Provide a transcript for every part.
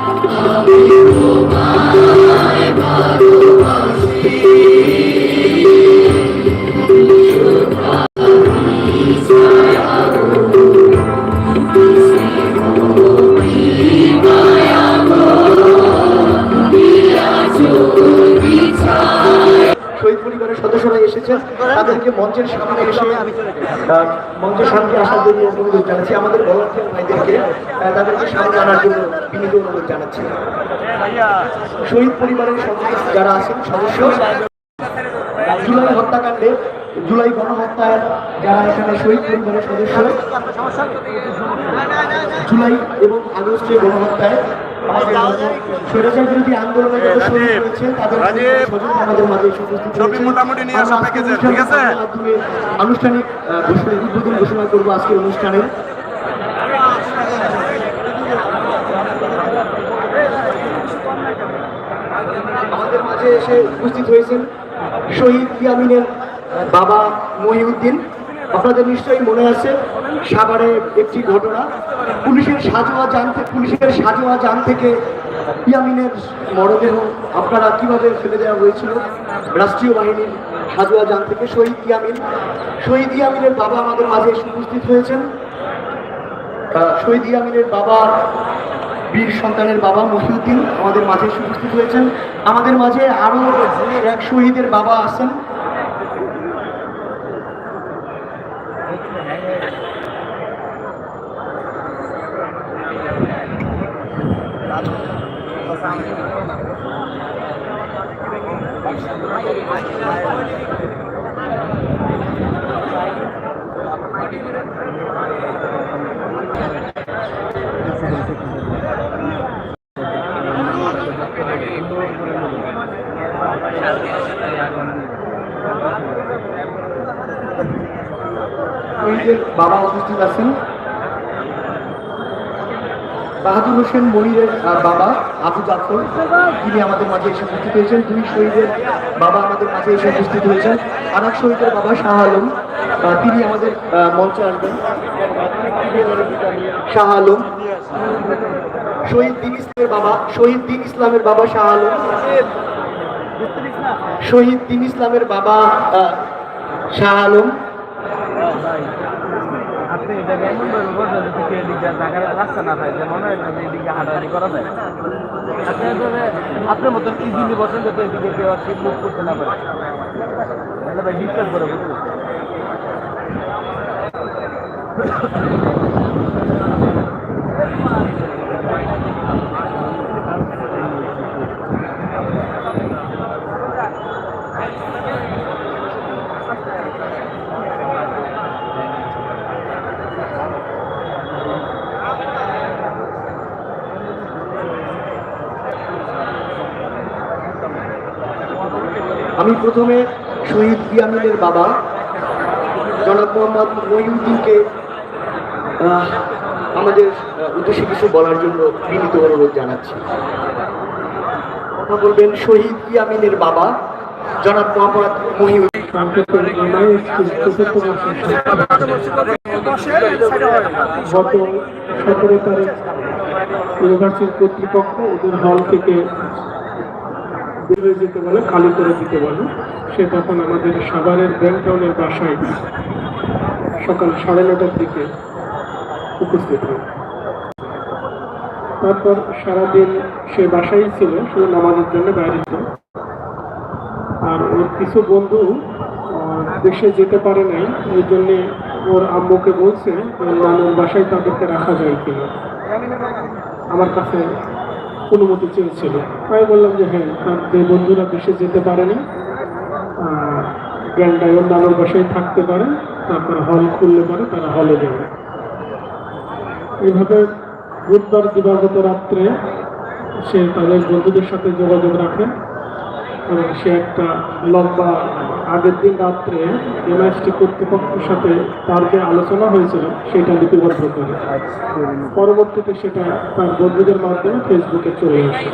Oh, my God. শহীদ পরিবারের সদস্য যারা আছেন সদস্য জুলাই হত্যাকাণ্ডে জুলাই গণহত্যার যারা এখানে শহীদ পরিবারের সদস্য জুলাই এবং আগস্টে গণহত্যায় আমাদের মতো স্বৈরাচার বিরোধী আন্দোলনে যত শহীদ হয়েছে তাদের স্বজন আমাদের মাঝে উপস্থিত হয়েছে। মোটামুটি নিয়ে আসো আমরা আজকের ঠিক আছে? অনুষ্ঠানের আনুষ্ঠানিক ঘোষণা উদ্বোধন ঘোষণা করব আজকের অনুষ্ঠানের আমাদের এসে উপস্থিত হয়েছেন শহীদ ইয়ামিনের বাবা মহিউদ্দিন। আপনাদের নিশ্চয়ই মনে আছে, সাভারে একটি ঘটনা। পুলিশের সাজোয়া যান পুলিশের সাজোয়া যান থেকে ইয়ামিনের মরদেহ আপনারা কীভাবে ফেলে দেওয়া হয়েছিল? রাষ্ট্রীয় বাহিনীর সাজোয়া যান থেকে শহীদ ইয়ামিন। শহীদ ইয়ামিনের বাবা আমাদের মাঝে উপস্থিত হয়েছেন। শহীদ ইয়ামিনের বাবা বীর সন্তানের বাবা মহিউদ্দিন আমাদের মাঝে উপস্থিত হয়েছেন। আমাদের মাঝে আরও এক শহীদের বাবা আছেন। শহীদের বাবা উপস্থিত আছেন। বাহাদুর হোসেন মনিরের বাবা আবু জাফর, তিনি আমাদের মাঝে এসে উপস্থিত হয়েছেন। দুই শহীদের বাবা আমাদের মাঝে এসে উপস্থিত হয়েছেন। আর এক শহীদের বাবা শাহ আলম তিনি আমাদের মঞ্চে আসবেন। শাহ আলম, শহীদ দিন ইসলামের বাবা, শহীদ দিন ইসলামের বাবা শাহ আলম, শহীদ দিন ইসলামের বাবা শাহ আলম আপনি এটা এমন ভাবে বলছেন যে কিছু এদিকে জায়গায় রাস্তা না থাকে, যে মনে হয় না যে এদিকে হাঁটাহাঁটি করা যায়? আপনি এভাবে আপনার মতন ইজিলি বসেন যাতে এদিকে কেউ আর মুভ করতে না পারে। ভাই ডিস্টার্ব করে বুঝতে প্রথমে শহীদ ইয়ামিনের বাবা, জনাব মোহাম্মদ মহিউদ্দিনকে আমাদের উদ্দেশ্যে কিছু বলার জন্য বিনীত অনুরোধ জানাচ্ছি। কথা বলবেন শহীদ ইয়ামিনের বাবা, জনাব মোহাম্মদ মহিউদ্দিন। সতেরো তারিখ ইউনিভার্সিটির কর্তৃপক্ষ ওদের হল থেকে বের হয়ে যেতে বলে খালি করে দিতে বলে সে তখন আমাদের সাভারের ব্যাংটাউনের বাসায় সকাল সাড়ে নটার দিকে উপস্থিত হয়। তারপর সারাদিন সে বাসায় ছিল, শুধু নামাজের জন্য বাইরে ছিল আর ওর কিছু বন্ধু দেশে যেতে পারে নাই, এই জন্যে ওর আম্মুকে বলছে নানুর বাসায় তাদেরকে রাখা যায় কিনা? আমার কাছে অনুমতি চেয়েছিল। আমি বললাম যে হ্যাঁ যে বন্ধুরা দেশে যেতে পারেনি। গ্র্যান্ডায় ওর নানুর বাসায় থাকতে পারে। তারপর হল খুললে পরে তারা হলে যাবে। এইভাবে বুধবার দিবাগত রাত্রে সে তাদের বন্ধুদের সাথে যোগাযোগ রাখে এবং সে একটা লম্বা আগের দিন রাত্রে এমআইএসটি কর্তৃপক্ষের সাথে তার যে আলোচনা হয়েছিল, সেটা লিপিবদ্ধ করে। পরবর্তীতে সেটা তার বন্ধুদের মাধ্যমে ফেসবুকে চলে আসে।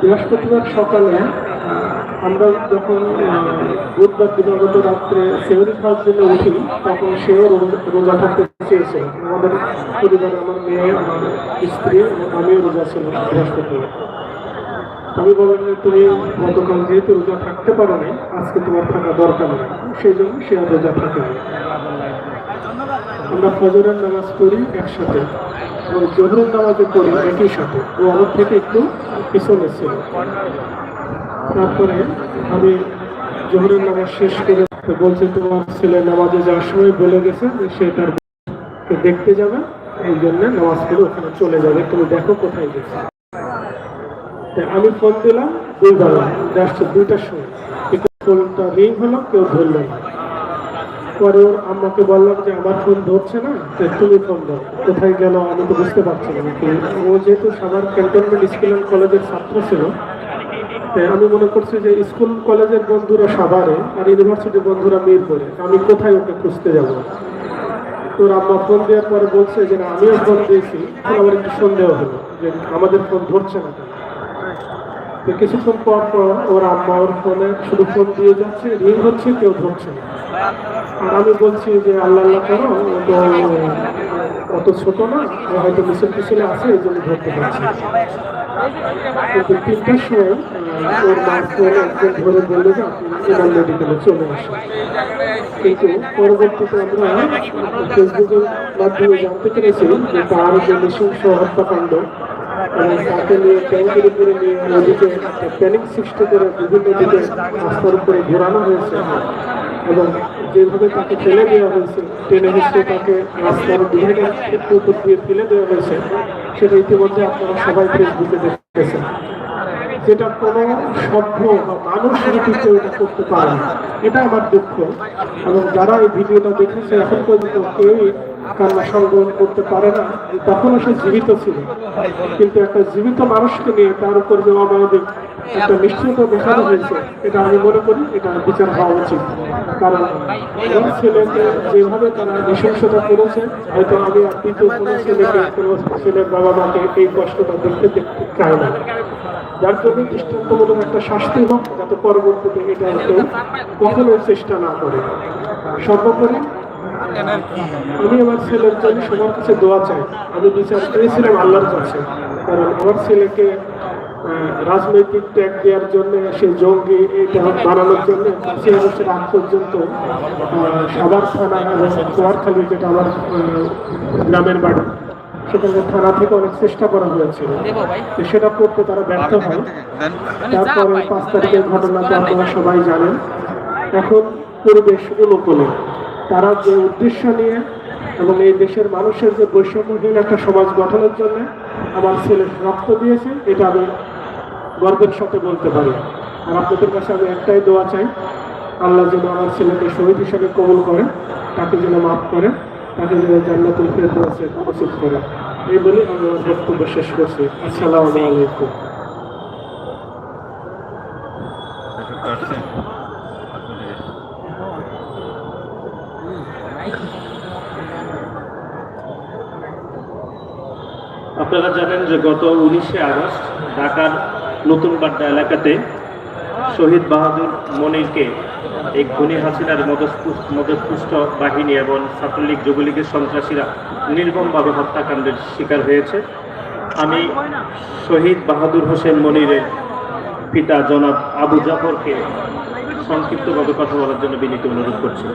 বৃহস্পতিবার সকালে আমরা যখন বুধবার দিবাগত রাত্রে সেহরি খাওয়ার জন্য উঠি, তখন সেও রোজা- থাকতে চেয়েছে। আমাদের পরিবারে আমার মেয়ে, আমার স্ত্রী আমিও রোজা ছিলাম বৃহস্পতিবার। আমি বললাম যে তুমি গতকাল যেহেতু রোজা থাকতে পারো নাই আজকে তোমার থাকা দরকার নেই। সেই জন্য সে আর রোজা থাকে না। আমরা ফজরের নামাজ পড়ি একসাথে, এবং জোহরের নামাজে পড়ি একই সাথে। ও আমার থেকে একটু পিছনে ছিল। তারপরে আমি জোহরের নামাজ শেষ করে বলছে, তোমার ছেলে নামাজে যাওয়ার সময় বলে গেছে যে সে তার দেখতে যাবে, এই জন্য নামাজ পড়ে ওখানে চলে যাবে। তুমি দেখো কোথায় গেছে। আমি ফোন দিলাম দুইবার জাস্ট দুইটার সময় ফোনটা রিং হলো, কেউ ধরলো না। পরে ওর আম্মাকে বললাম যে, আমার ফোন ধরছে না, তো তুমি ফোন দাও। কোথায় গেল, আমি তো বুঝতে পারছি না। ও যেহেতু সাভার ক্যান্টনমেন্ট স্কুল অ্যান্ড কলেজের ছাত্র ছিল আমি মনে করছি যে স্কুল কলেজের বন্ধুরা সাভারে আর ইউনিভার্সিটির বন্ধুরা মিরপুরে। আমি কোথায় ওকে খুঁজতে যাব? তোর আম্মা ফোন দেওয়ার পরে বলছে যে আমিও ফোন দিয়েছি। আমার একটু সন্দেহ হলো যে, আমাদের ফোন ধরছে না কিছুক্ষণ পর পর ওর আম্মা ওর ফোনে শুধু ফোন দিয়ে যাচ্ছে, রিং হচ্ছে, কেউ ধরছে আর আমি বলছি যে, আল্লাহ আল্লাহ করো তো অত ছোট না হয়তো মিছিল পিছনে আছে, এই জন্য ধরতে পারছি কিন্তু তিনটার সময় ওর মার ফোন একজন ধরে বলল যে এনার মেডিকেলে চলে আসেন। কিন্তু পরবর্তীতে আমরা ফেসবুকের মাধ্যমে জানতে পেরেছি যে তার যে নৃশংস হত্যাকাণ্ড সৃষ্টি করে বিভিন্ন রাস্তার উপরে ঘোরানো হয়েছে। এবং যেভাবে তাকে ফেলে দেওয়া হয়েছে টেনে হিসেবে তাকে রাস্তার বিভাগের উপর দিয়ে ফেলে দেওয়া হয়েছে, সেটা ইতিমধ্যে আপনারা সবাই ফেসবুকে দেখতেছেন যেটা কোনো সভ্য মানুষ করতে পারে এটা আমার দুঃখ। এবং যারা এই ভিডিওটা দেখেছে, এখন পর্যন্ত কেউই কান্না সংগ্রহ করতে পারে না, তখনও সে জীবিত ছিল। কিন্তু একটা জীবিত মানুষকে নিয়ে তার উপর যে অমানবিক একটা নিশ্চয়তা দেখানো হয়েছে, এটা আমি মনে করি এটা বিচার হওয়া উচিত। কারণ ওই ছেলেকে যেভাবে তারা নৃশংসতা করেছে, হয়তো আমি আর কোনো ছেলেকে, কোনো ছেলের বাবা মাকে এই কষ্টটা দেখতে দেখতে চায় না। যার জন্য দৃষ্টান্তমূলক একটা শাস্তি হোক, যাতে পরবর্তীতে এটা কেউ কখনো চেষ্টা না করে। সর্বোপরি আমি আমার ছেলের জন্য সবার কাছে দোয়া চাই। আমি বিচার পেয়েছিলাম আল্লাহর কাছে। কারণ আমার ছেলেকে আহ, রাজনৈতিক ট্যাগ দেওয়ার জন্য সে জঙ্গি এটা বানানোর জন্য সে বছর আগ পর্যন্ত আহ, থানা এবং কুয়ারখালী যেটা আমার গ্রামের বাড়ি সেখানে থানা থেকে অনেক চেষ্টা করা হয়েছিল তো সেটা করতে তারা ব্যর্থ হয়। তারপরে পাঁচ তারিখের ঘটনাটা আপনারা সবাই জানেন। এখন পরিবেশ অনুকূলে। তারা যে উদ্দেশ্য নিয়ে এবং এই দেশের মানুষের যে বৈষম্যহীন একটা সমাজ গঠনের জন্য আমার ছেলে রক্ত দিয়েছে, এটা আমি গর্বের সাথে বলতে পারি। আর আপনাদের কাছে আমি একটাই দোয়া চাই, আল্লাহ যেন আমার ছেলেকে শহীদ হিসাবে কবল করেন তাকে যেন মাফ করেন তাকে যেন জান্নাতুল ফেরদৌসে উপস্থিত করেন এই বলে আমি আমার বক্তব্য শেষ করছি। আসসালামু আলাইকুম। আপনারা জানেন যে গত উনিশে আগস্ট ঢাকার নতুন বাড্ডা এলাকাতে শহীদ বাহাদুর মনিরকে এই খনি হাসিনার মদস্পুষ্ট বাহিনী এবং ছাত্রলীগ যুবলীগের সন্ত্রাসীরা নির্মমভাবে হত্যাকাণ্ডের শিকার হয়েছে। আমি শহীদ বাহাদুর হোসেন মনিরের পিতা জনাব আবু জাফরকে সংক্ষিপ্তভাবে কথা বলার জন্য বিনীত অনুরোধ করছি।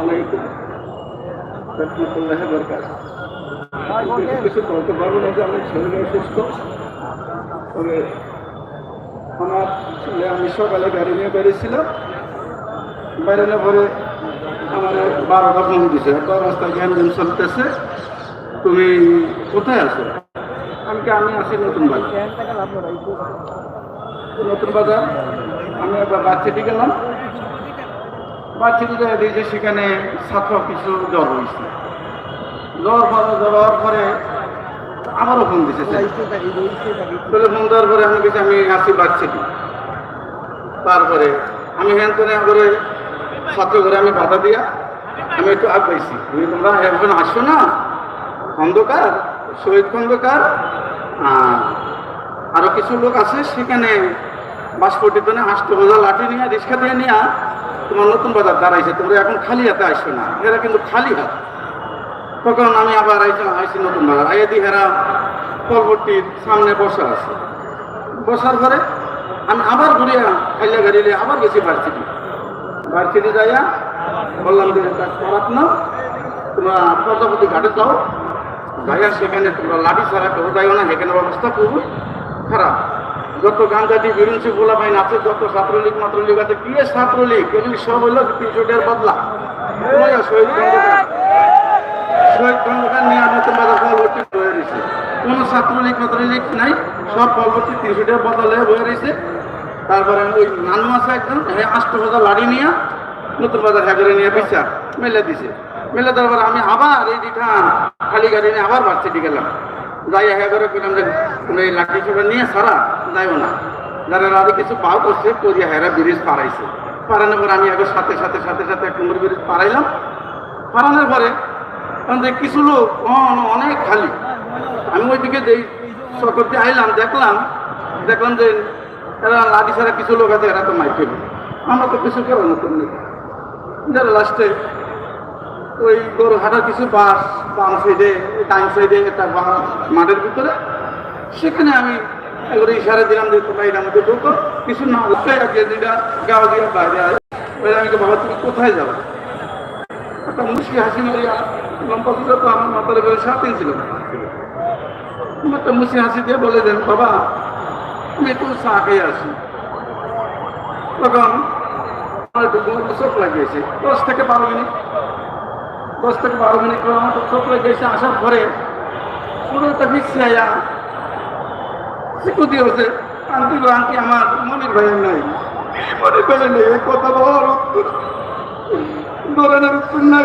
আলাইকুম রহমতুল্লাহ বরকাত কিছু বলতে পারব না যে আমি শরীর অসুস্থ তবে আমার আমি সকালে গাড়ি নিয়ে বেরিয়েছিলাম। বেরোলে পরে আমার বারোটা ফোন দিছে রাস্তায় জ্ঞান চলতেছে, তুমি কোথায় আছো? আমি আমি আছি নতুন বাজার। নতুন বাজার, আমি একবার বাচ্চাটি গেলাম। বাচ্চাটি দিয়েছে সেখানে ছাত্র কিছু জ্বর হয়েছে। জ্বর পরে জ্বর পরে আবারও ফোন দিছে। বলে ফোন দেওয়ার পরে আমি কিছু আমি আসি বাচ্চাটি তারপরে আমি হ্যান করে করে ছাত্র ঘরে আমি বাধা দিয়া আমি একটু আগ পাইছি। তুমি তোমরা এখন আসছো না। খন্দকার শহীদ খন্দকার আহ, আরও কিছু লোক আছে সেখানে বাসপটির জন্য আষ্ট বোঝা লাঠি নিয়ে রিক্সা দিয়ে নিয়ে তোমার নতুন বাজার দাঁড়াইছে তোমরা এখন খালি হাতে আসছো না। এরা কিন্তু খালি হাত। তখন আমি আবার আইসি নতুন বাজার। আইয়া দি হেরা পরবর্তীর সামনে বসা আছে। বসার পরে আমি আবার ঘুরিয়া খাইলা গাড়িলে আবার গেছি ভার্সিটি। ভার্সিটি যাইয়া বললাম যে খারাপ না? তোমরা প্রজাপতি ঘাটে যাও। যাইয়া সেখানে তোমরা লাঠি ছাড়া কেউ যাইও না, সেখানে অবস্থা খুব খারাপ। যত গান্ধাটি বিরুঞ্চি গোলা ভাই আছে, যত ছাত্রলীগ, মাত্রলীগ আছে, কি ছাত্রলীগ? এগুলি সব হইল তিনশো টাকার বদলা। খন্দকার নিয়ে নতুন বাজার কোনো ছাত্রলীগ মাত্রলীগ নাই, সব পরবর্তী তিনশো টাকার বদলে বয়ে রয়েছে তারপরে ওই নানু আছে একজন হ্যাঁ আষ্ট হাজার লাড়ি নিয়ে নতুন বাজার হ্যাঁ নিয়ে বিচার মেলে দিছে। মেলে দেওয়ার আমি আবার এই রিটার্ন, খালি গাড়ি নিয়ে আবার ভার্সিটি গেলাম। যাই হ্যাঁ করে বললাম যে এই লাঠি চোখা নিয়ে সারা যাইও না। যারা আরও কিছু পাও করছে করিয়া হেরা ব্রিজ পারাইছে পারানোর পর আমি আগে সাথে সাথে সাথে সাথে এক নম্বর ব্রিজ পারাইলাম পারানোর পরে যে কিছু লোক অনেক খালি। আমি ওইদিকে যেই সকরতে আইলাম, দেখলাম দেখলাম যে এরা লাঠি ছাড়া কিছু লোক আছে, এরা তো মাইক ফেলবে আমরা তো কিছু করো না তুমি যারা লাস্টে ওই গরু হাঁটার কিছু বাস, বাম সাইডে ডাইন সাইডে, একটা মাঠের ভিতরে, সেখানে আমি এগুলো ইশারা দিলাম যে তোমরা এর মধ্যে ঢুকো। কিছু না হচ্ছে আগে যেটা গাওয়া দিয়ে বাইরে আয়। ওই আমি বাবা তুমি কোথায় যাব? একটা মুশকি হাসি মারিয়া লম্বা ছিল তো আমার উপরে সাত ছিল। একটা মুশকি হাসি দিয়ে বলে দেন, বাবা, আমি একটু চা খেয়ে তখন আমার একটু চোখ লাগিয়েছে। দশ থেকে বারো মিনিট থেকে বারো মিনিট পর আমার চোখ লাগিয়েছে। আসার পরে পুরো একটা ফিক্সি আয়া স্বীকৃতি হচ্ছে আন্টি আন্টি আমার, মনির ভাই নাই মনে করে নেই কথা বলার নাই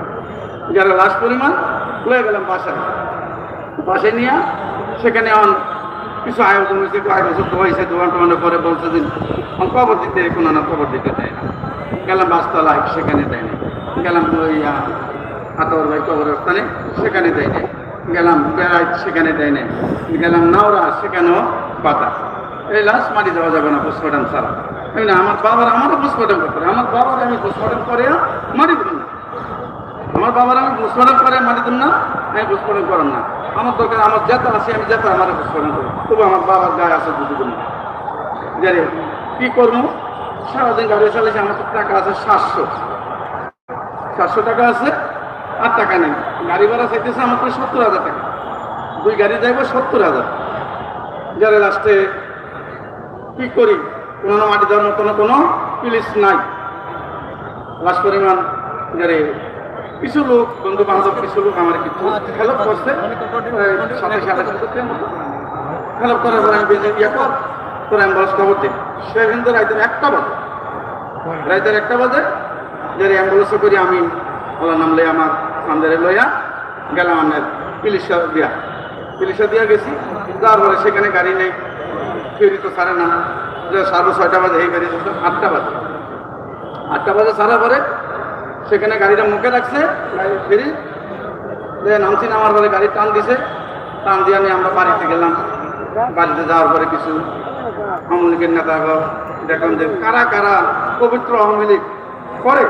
যারা লাশ পরিমাণ, লয়ে গেলাম বাসায়। বাসায় নিয়ে সেখানে অন কিছু আয়োজন হয়েছে আয়োজন হয়েছে, দোকান টোকানের পরে বলছে যে কবর দিতে কোনো না কবর দিতে দেয় না। গেলাম বাসতলায় সেখানে দেয় না গেলাম ওই আতর ভাই কবরের স্থানে সেখানে দেয় না গেলাম বেড়াই, সেখানে দেয় না গেলাম নাওরা, সেখানেও পাতা এই লাশ মারি দেওয়া যাবে না পোস্টমর্টম ছাড়া। না, আমার বাবার, আমারও পোস্টমর্টম করতে। আমার বাবার আমি পোস্টমর্টম করে মারি না। আমার বাবার আমি পোস্টমর্টম করে মারি দেব না। আমি পোস্টমর্টম করেন না। আমার দরকার, আমার যেতে আছে, আমি যেতে, আমার পোস্টমর্টম করি তবু আমার বাবার গায়ে আছে দুটো দিন জানি কি করব? সারাদিন গাড়ি চালিয়েছি আমার টাকা আছে সাতশো। সাতশো টাকা আছে, আর টাকা নেই। গাড়ি ভাড়া চাইতেছে আমার তো সত্তর হাজার টাকা। দুই গাড়ি যাইবো, সত্তর হাজার। যারা লাস্টে কি করি? কোনো মাটি দেওয়ার মতো কোনো পুলিশ নাই। লাস্ট পরিমাণ যারে কিছু লোক বন্ধু বান্ধব কিছু লোক আমার কিছু হেল্প করছে। এই সাথে সাথে হেল্প করার পরে আমি বেঁচে ইয়ে কর তোর অ্যাম্বুলেন্স খবর দিই। সে কিন্তু রাইতের একটা বাজে। রাইতের একটা বাজে। যে অ্যাম্বুলেন্সে করি আমি ওলা নাম লই আমার সামনে লইয়া গেলাম আমার পুলিশা দিয়া। পুলিশা দিয়া গেছি। তারপরে সেখানে গাড়ি নেই। ফেরি তো সারে না। সাড়ে ছয়টা বাজে এই গাড়ি আটটা বাজে। আটটা বাজে সারা পরে সেখানে গাড়িটা মুখে রাখছে, গাড়ি ফেরি যে নামছি, নামার পরে গাড়ি টান দিছে, টান দিয়ে আমি আমরা বাড়িতে গেলাম। বাড়িতে যাওয়ার পরে কিছু আওয়ামী লীগের নেতা দেখলাম যে কারা কারা পবিত্র আওয়ামী লীগ করে?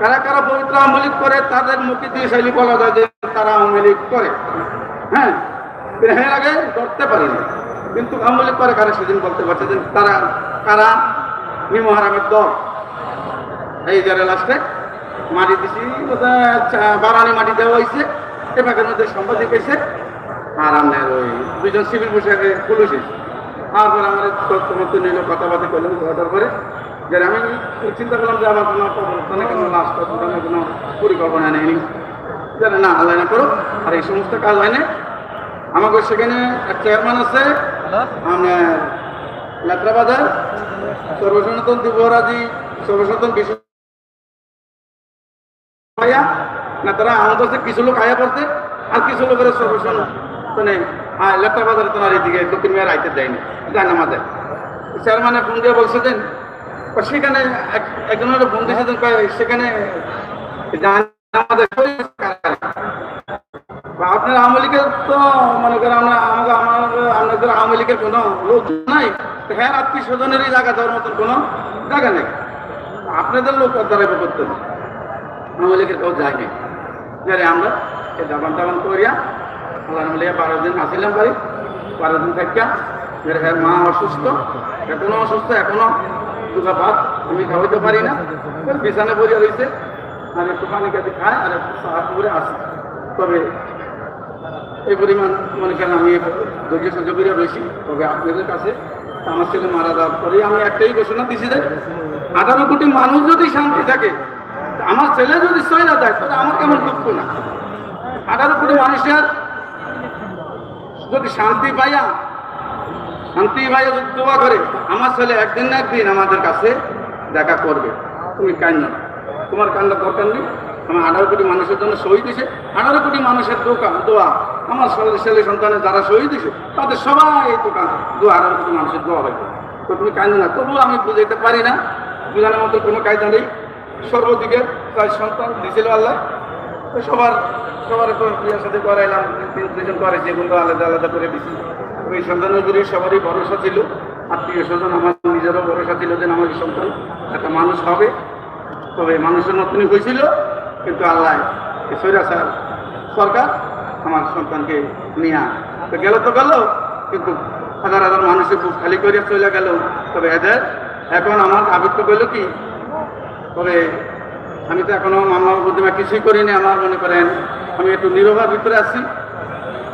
কারা কারা পবিত্র আওয়ামী লীগ করে? তাদের মুখে দিয়ে শৈলী বলা যায় যে তারা আওয়ামী লীগ করে। হ্যাঁ হ্যাঁ আগে ধরতে পারিনি। কিন্তু আওয়ামী লীগ করে কারা? সেদিন বলতে পারছে যে তারা কারা? নিমহারামের দল। এই যারা লাস্টে মাটি দিছি বারানি মাটি দেওয়া হয়েছে। এ ফাঁকের মধ্যে সম্পাদিক হয়েছে আর ওই দুজন সিভিল পোশাকে পুলিশ তারপর আমার তথ্য মতো নিল কথাবার্তা করলাম ঘটার পরে। যে আমি চিন্তা করলাম যে আমার কোনো প্রবর্তনে কোনো লাশ প্রবর্তনের কোনো পরিকল্পনা নেয়নি যারা না, আল্লাহ না করো আর এই সমস্ত কাজ হয় না। আমাকে সেখানে এক চেয়ারম্যান আছে আপনার যাত্রা বাজার, সর্বসনাতন দিবরাজি, সর্বসনাতন বিশ্ব ভাইয়া না তারা কাছে লোক আয়া পড়ছে আর কিছু লোকের বাজারে তোমার এদিকে দক্ষিণ মেয়ের আইতে দেয়নি ফোন দিয়ে বলছে দেন ও সেখানে একজনের ফোন দিয়েছে দেন কয়, সেখানে আপনার আওয়ামী লীগের তো মনে করেন আমরা আমার আপনাদের আওয়ামী লীগের কোনো লোক নাই। হ্যাঁ আত্মীয় স্বজনেরই জায়গা দেওয়ার মতন কোনো জায়গা নেই। আপনাদের লোক করতে। আওয়ামী কেউ যায়নি যারে আমরা এই দাবান টাবান করিয়া আল্লাহ মিলিয়া বারো দিন আসিলাম বাড়ি বারো দিন থাকিয়া এর মা অসুস্থ, এখনও অসুস্থ, এখনও দুটা ভাত আমি খাওয়াইতে পারি না। বিছানা পড়িয়া রয়েছে আর একটু পানি কাটি খায়, আর একটু সাহায্য করে আসে। তবে এই পরিমাণ মনে করেন আমি ধৈর্য সহ্য করে রয়েছি তবে আপনাদের কাছে আমার ছেলে মারা যাওয়ার পরে আমি একটাই ঘোষণা দিছি যে আঠারো কোটি মানুষ যদি শান্তি থাকে আমার ছেলে যদি সয়না যায় তাহলে আমার কেমন দুঃখ না? আঠারো কোটি মানুষের যদি শান্তি পাইয়া শান্তি পাইয়া যদি দোয়া করে, আমার ছেলে একদিন না একদিন আমাদের কাছে দেখা করবে। তুমি কান্না তোমার কান্না দরকার নেই। আমার আঠারো কোটি মানুষের জন্য শহীদ দিছে। আঠারো কোটি মানুষের দোকান দোয়া। আমার ছেলে- সন্তানের যারা শহীদ দিছে, তাদের সবাই এই দোকান, দোয়া আঠারো কোটি মানুষের দোয়া হয় তো তুমি কান্দে না। তবুও আমি বুঝাইতে পারি না। বুঝানোর মতো কোনো কায়দা নেই। সর্বদিকে তার সন্তান দিছিল আল্লাহ। তো সবার সবার বিয়ের সাথে করাইলাম দুজন করে যেগুলো আলাদা আলাদা করে দিছি। ওই সন্তানের উপরে সবারই ভরসা ছিল, আত্মীয় স্বজন, আমার নিজেরও ভরসা ছিল যে আমার সন্তান একটা মানুষ হবে। তবে মানুষের মতনই হয়েছিল, কিন্তু আল্লাহ এই স্বৈরাচার সরকার আমার সন্তানকে নিয়ে। তো গেল তো গেল, কিন্তু হাজার হাজার মানুষের বুক খালি করে চলে গেল। তবে এদের, এখন আমার আবির্ভ পেল কি তবে আমি তো এখনও মামলা বুদ্ধিমা কিছুই করিনি, আমার মনে করেন আমি একটু নীরবার ভিতরে আছি।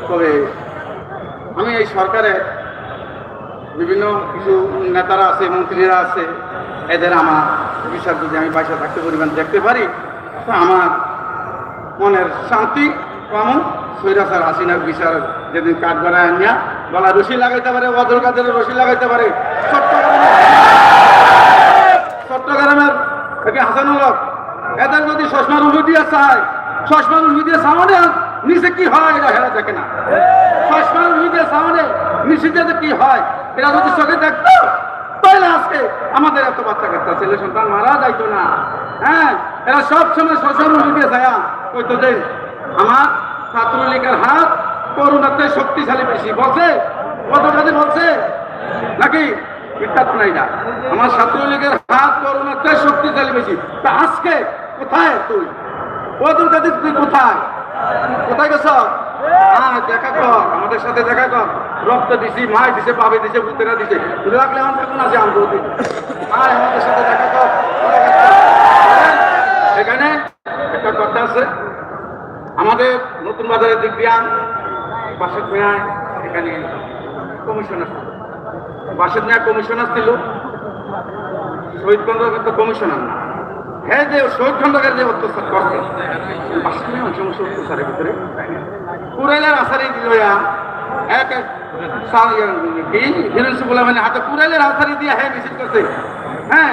তবে আমি এই সরকারের বিভিন্ন কিছু নেতারা আছে, মন্ত্রীরা আছে, এদের আমার বিচার যদি আমি পয়সা থাকতে পরিমাণ দেখতে পারি, তো আমার মনের শান্তি পামো। সৈরাসার হাসিনার বিচার যেদিন কাঠ গড়ায় আনিয়া গলা রশি লাগাইতে পারে অদর কাজের রশি লাগাইতে পারে। চট্টগ্রামে চট্টগ্রামের একে হাসানুল এদের যদি চশমার উঠে দিয়ে চায় চশমার উঠে দিয়ে সামনে নিচে কি হয় এরা হেরা দেখে না। চশমার উঠে দিয়ে সামনে নিচে কি হয়, এরা যদি চোখে দেখতো তাহলে আজকে আমাদের এত বাচ্চা কাচ্চা ছেলে সন্তান মারা যাইতো না। হ্যাঁ এরা সব সময় চশমার উঠে দিয়ে যায়। কইতো আমার ছাত্রলীগের হাত করুণাতে শক্তিশালী বেশি বলছে। কত কাজে বলছে? নাকি মিথ্যা তো নাই না। আমার ছাত্রলীগের হাত করোনাতে শক্তিশালী বেশি? তা আজকে কোথায় তুই? ওদের কাদের তুই কোথায়? কোথায় গেছ? হ্যাঁ দেখা কর, আমাদের সাথে দেখা কর। রক্ত দিছি দিছে দিছে আছে? আমাদের সাথে দেখা কর। এখানে একটা আছে। আমাদের নতুন বাজারের পাশের মেয়ায় এখানে কমিশনার বাসের নেয়া কমিশনার ছিল। শহীদ খন্দকার তো কমিশনার না হ্যাঁ যে শহীদ খন্দকার যে অত্যাচার করছে। বাসের নেয়া অংশ অত্যাচারের ভিতরে। কুরাইলের আসারি দিল ইয়া। এক এক হ্যাঁ হ্যাঁ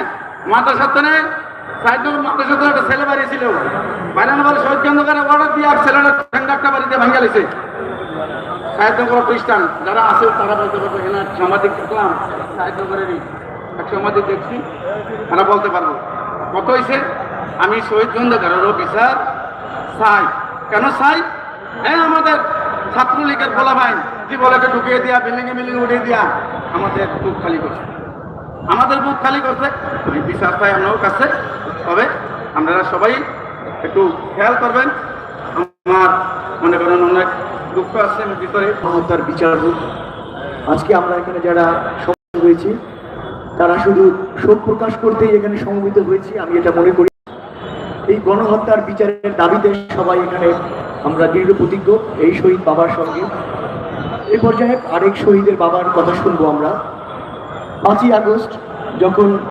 ছেলে বাড়ি ছিল। বাইরান শহীদ খন্দকারের অর্ডার দিয়ে আর ছেলেটা ঠেঙ্গা একটা বাড়িতে ভাঙ্গা লিছে সাহিত্যনগর খ্রিস্টান যারা আছে তারা বলতে পারবে এনার সাংবাদিক দেখলাম সাহিত্যনগরেরই এক সাংবাদিক দেখছি, তারা বলতে পারব। কত হয়েছে আমি শহীদ খন্দকারেরও বিচার চাই কেন চাই হ্যাঁ আমাদের ছাত্রলীগের বলা ভাই জীবনকে ঢুকিয়ে দিয়া, বিল্ডিংয়ে বিল্ডিং উঠিয়ে দিয়া, আমাদের বুক খালি করছে। আমাদের বুক খালি করছে। আমি বিচার পাই আপনার কাছে। তবে আপনারা সবাই একটু খেয়াল করবেন। আমার মনে করেন অনেক দুঃখ আছে ভিতরে। ক্ষমতার বিচার হোক আজকে আমরা এখানে যারা সমবেত হয়েছি, তারা শুধু শোক প্রকাশ করতেই এখানে সমবেত হয়েছি, আমি এটা মনে করি। এই গণহত্যার বিচারের দাবিতে সবাই এখানে আমরা দৃঢ় প্রতিজ্ঞ, এই শহীদ বাবার সঙ্গে। এই পর্যায়ে আরেক শহীদের বাবার কথা শুনব আমরা। পাঁচই আগস্ট, যখন